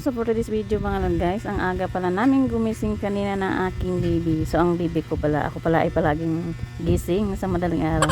So for this video mga lord guys, ang aga pala namin gumising kanina na aking baby. So ang baby ko pala, ako pala ay palaging gising sa madaling araw.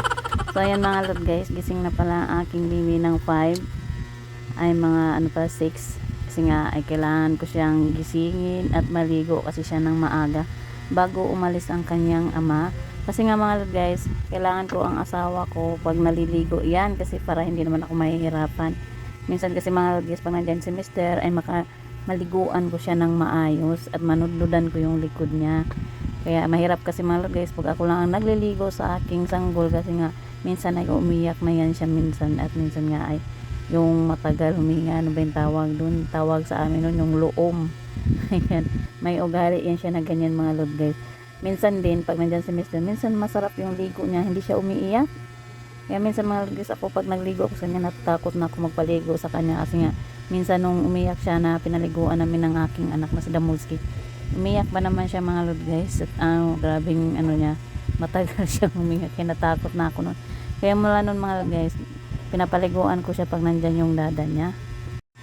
So ayan mga lord guys, gising na pala ang aking baby ng 5 ay mga ano pa 6 kasi nga ay kailangan ko siyang gisingin at maligo kasi siya ng maaga bago umalis ang kanyang ama. Kasi nga mga lord guys kailangan ko ang asawa ko pag naliligo. Yan kasi para hindi naman ako mahihirapan minsan kasi mga guys pag nandyan si mister ay maka maliguan ko siya ng maayos at manudludan ko yung likod niya. Kaya mahirap kasi mga guys pag ako lang ang nagliligo sa aking sanggol kasi nga minsan ay umiyak na yan siya minsan at minsan nga ay yung matagal huminga ano ba yung tawag dun? Tawag sa amin nun yung loom. Ayan. may ugali yan siya na ganyan mga lord guys. Minsan din pag nandyan si mister minsan masarap yung ligo niya hindi siya umiiyak kaya minsan mga guys ako pag nagligo ako sa kanya natatakot na ako magpaligo sa kanya kasi nga minsan nung umiyak siya na pinaliguan namin ng aking anak na si Damulski umiyak ba naman siya mga lord guys at ano grabing ano niya matagal siyang umiyak kaya natakot na ako nun kaya mula nun mga lord guys pinapaliguan ko siya pag nandyan yung dada niya.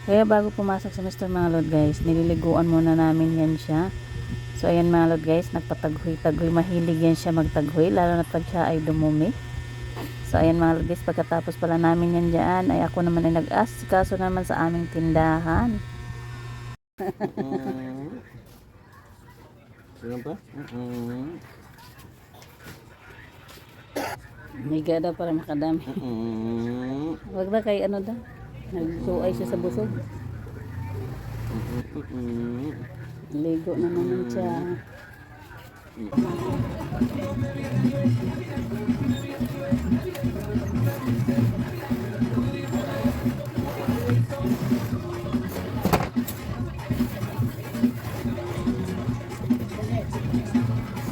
Kaya bago pumasok sa Mr. mga Lord guys, nililiguan muna namin yan siya. So ayan mga Lord guys, nagpataghoy-taghoy, mahilig yan siya magtaghoy, lalo na pag siya ay dumumi. So ayan mga guys, pagkatapos pala namin yan dyan, ay ako naman ay nag-asikaso naman sa aming tindahan. Sino pa? Mm. May gada para makadami. Mm. Wag na kay ano daw. Nagsuay siya sa busog. Ligo na naman siya.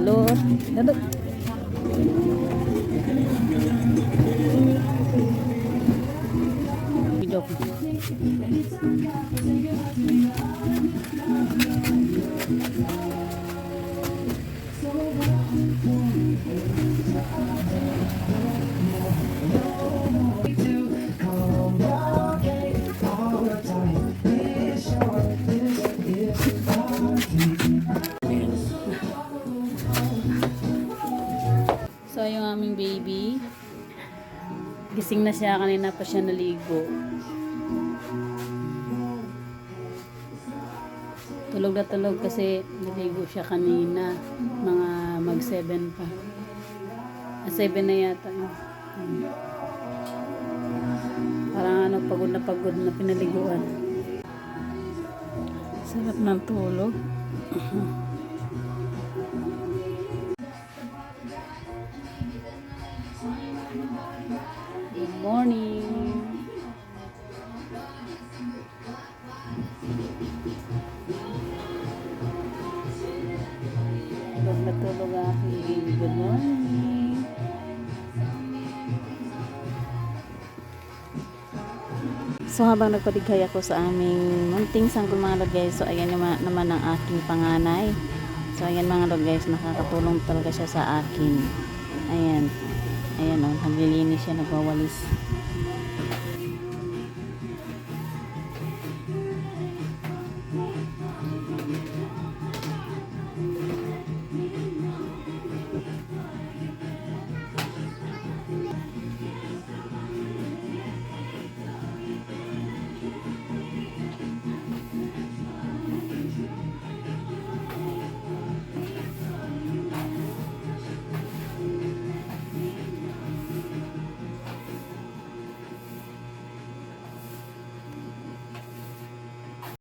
Halo, halo. Aduh. Baby. Gising na siya. Kanina pa siya naligo. Tulog na tulog kasi naligo siya kanina. Mga mag 7 pa. Ah, 7 na yata. Hmm. Parang ano, pagod na pagod na pinaliguan. Sarap ng tulog. Good morning. Tulog na tulog aking baby. Good morning. So habang nagpadighay ako sa aming munting sanggol mga lord so ayan naman, naman ang aking panganay. So ayan mga lord nakakatulong talaga siya sa akin. Ayan. Ayan o, oh, naglilinis siya, nagwawalis.